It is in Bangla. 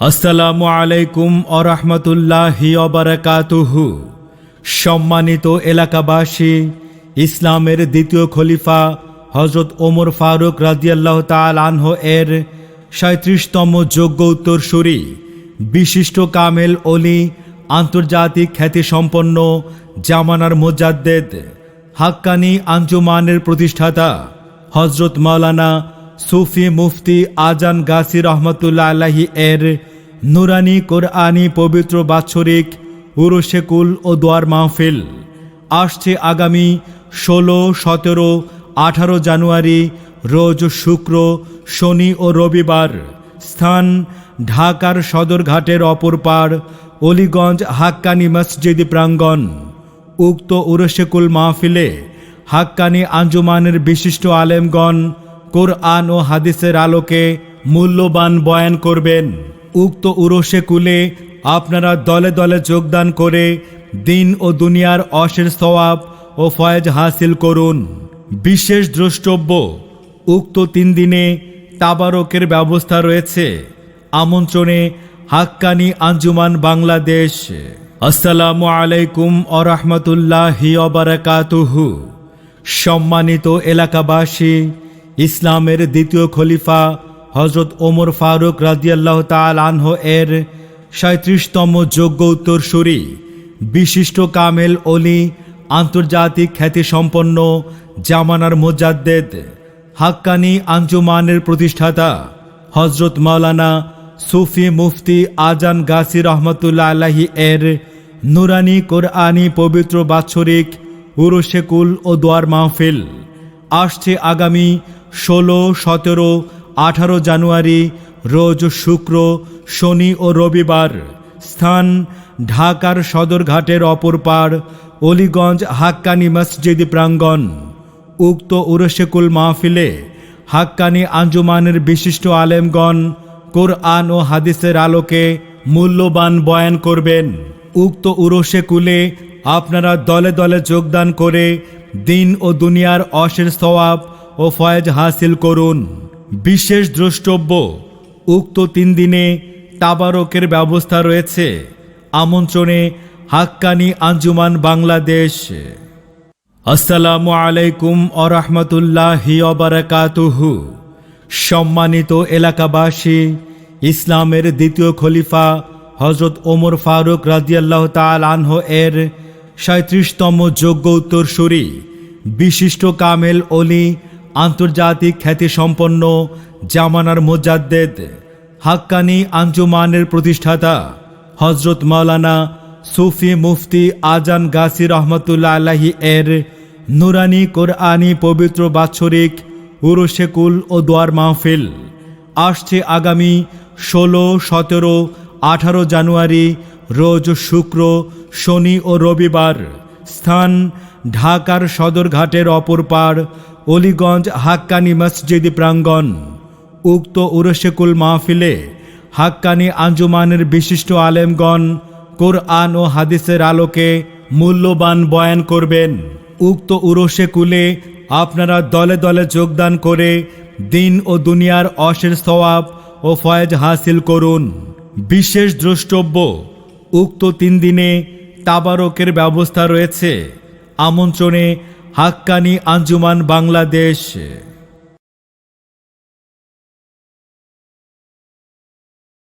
আসসালামু আলাইকুম আরহামতুল্লাহি অবরাকাতুহু সম্মানিত এলাকাবাসী, ইসলামের দ্বিতীয় খলিফা হজরত ওমর ফারুক রাজিয়াল্লাহ তাল আনহ এর সাঁত্রিশতম যোগ্য উত্তরসূরি, বিশিষ্ট কামেল অলি, আন্তর্জাতিক খ্যাতিসম্পন্ন জামানার মোজাদ্দেদ, হাক্কানি আঞ্জুমানের প্রতিষ্ঠাতা হজরত মাওলানা সুফি মুফতি আজান গাছি রহমতুল্লাহ আলাহি এর নুরানি কোরআনি পবিত্র বাৎসরিক উরুশেকুল ও দোয়ার মাহফিল আসছে আগামী ষোলো, সতেরো, আঠারো জানুয়ারি রোজ শুক্র, শনি ও রবিবার স্থান ঢাকার সদরঘাটের অপর পাড় অলিগঞ্জ হাক্কানি মসজিদ প্রাঙ্গণ। উক্ত উরশেকুল মাহফিলে হাক্কানি আঞ্জুমানের বিশিষ্ট আলেমগণ কোরআন ও হাদিসের আলোকে মূল্যবান বয়ান করবেন। উক্ত উরসে কুলে আপনারা দলে দলে যোগদান করে দিন ও দুনিয়ার অশের সওয়াব ও ফয়েজ হাসিল করুন। বিশেষ দ্রষ্টব্য, উক্ত তিন দিনে তাবারকের ব্যবস্থা রয়েছে। আমন্ত্রণে হাক্কানি আঞ্জুমান বাংলাদেশ। আসসালামু আলাইকুম আরহামতুল্লাহি অবরাকাতুহু সম্মানিত এলাকাবাসী ইসলামের দ্বিতীয় খলিফা হজরত ওমর ফারুক রাজিয়াল্লাহ তাল আনহ এর সাঁত্রিশতম যোগ্য উত্তরসূরি। বিশিষ্ট কামেল অলি, আন্তর্জাতিক খ্যাতিসম্পন্ন জামানার মোজাদ্দেদ, হাক্কানি আঞ্জুমানের প্রতিষ্ঠাতা হজরত মাওলানা সুফি মুফতি আজান গাছি রহমতুল্লাহ আলাহি এর নুরানি কোরআনি পবিত্র বাৎসরিক উরুশেকুল ও দোয়ার মাহফিল। আসছে আগামী ষোলো, সতেরো, আঠারো জানুয়ারি, রোজ শুক্র, শনি ও রবিবার। স্থান ঢাকার সদরঘাটের অপর পাড়, অলিগঞ্জ হাক্কানি মসজিদ প্রাঙ্গণ। উক্ত উরশেকুল মাহফিলে হাক্কানি আঞ্জুমানের বিশিষ্ট আলেমগণ কোরআন ও হাদিসের আলোকে মূল্যবান বয়ান করবেন। উক্ত উরসে কুলে আপনারা দলে দলে যোগদান করে দিন ও দুনিয়ার অশের সওয়াব ও ফয়েজ হাসিল করুন। বিশেষ দ্রষ্টব্য, উক্ত তিন দিনে তাবারকের ব্যবস্থা রয়েছে। আমন্ত্রণে হাক্কানি আঞ্জুমান বাংলাদেশ। আসসালামু আলাইকুম আরহামতুল্লাহি অবরাকাতুহু সম্মানিত এলাকাবাসী, ইসলামের দ্বিতীয় খলিফা হজরত ওমর ফারুক রাজিয়াল্লাহ তাল আনহ এর সাঁত্রিশতম যোগ্য উত্তরসূরি, বিশিষ্ট কামেল অলি আন্তর্জাতিক খ্যাতিসম্পন্ন জামানার মোজাদ্দেদ হাক্কানি আঞ্জুমানের প্রতিষ্ঠাতা হজরত মাওলানা সুফি মুফতি আজান গাছি রহমতুল্লাহ আলাহি এর নুরানি কোরআনি পবিত্র বাৎসরিক উরুশেকুল ও দোয়ার মাহফিল আসছে আগামী ষোলো, সতেরো, আঠারো জানুয়ারি রোজ শুক্র, শনি ও রবিবার স্থান ঢাকার সদরঘাটের অপর পাড় অলিগঞ্জ হাক্কানি মসজিদ প্রাঙ্গণ। উক্ত উরশেকুল মাহফিলে হাক্কানি আঞ্জুমানের বিশিষ্ট আলেমগণ কোরআন ও হাদিসের আলোকে মূল্যবান বয়ান করবেন। উক্ত উরসে কুলে আপনারা দলে দলে যোগদান করে দিন ও দুনিয়ার অশের সওয়াব ও ফয়েজ হাসিল করুন। বিশেষ দ্রষ্টব্য, উক্ত তিন দিনে তাবারকের ব্যবস্থা রয়েছে। আমন্ত্রণে হাক্কানি আঞ্জুমান বাংলাদেশ।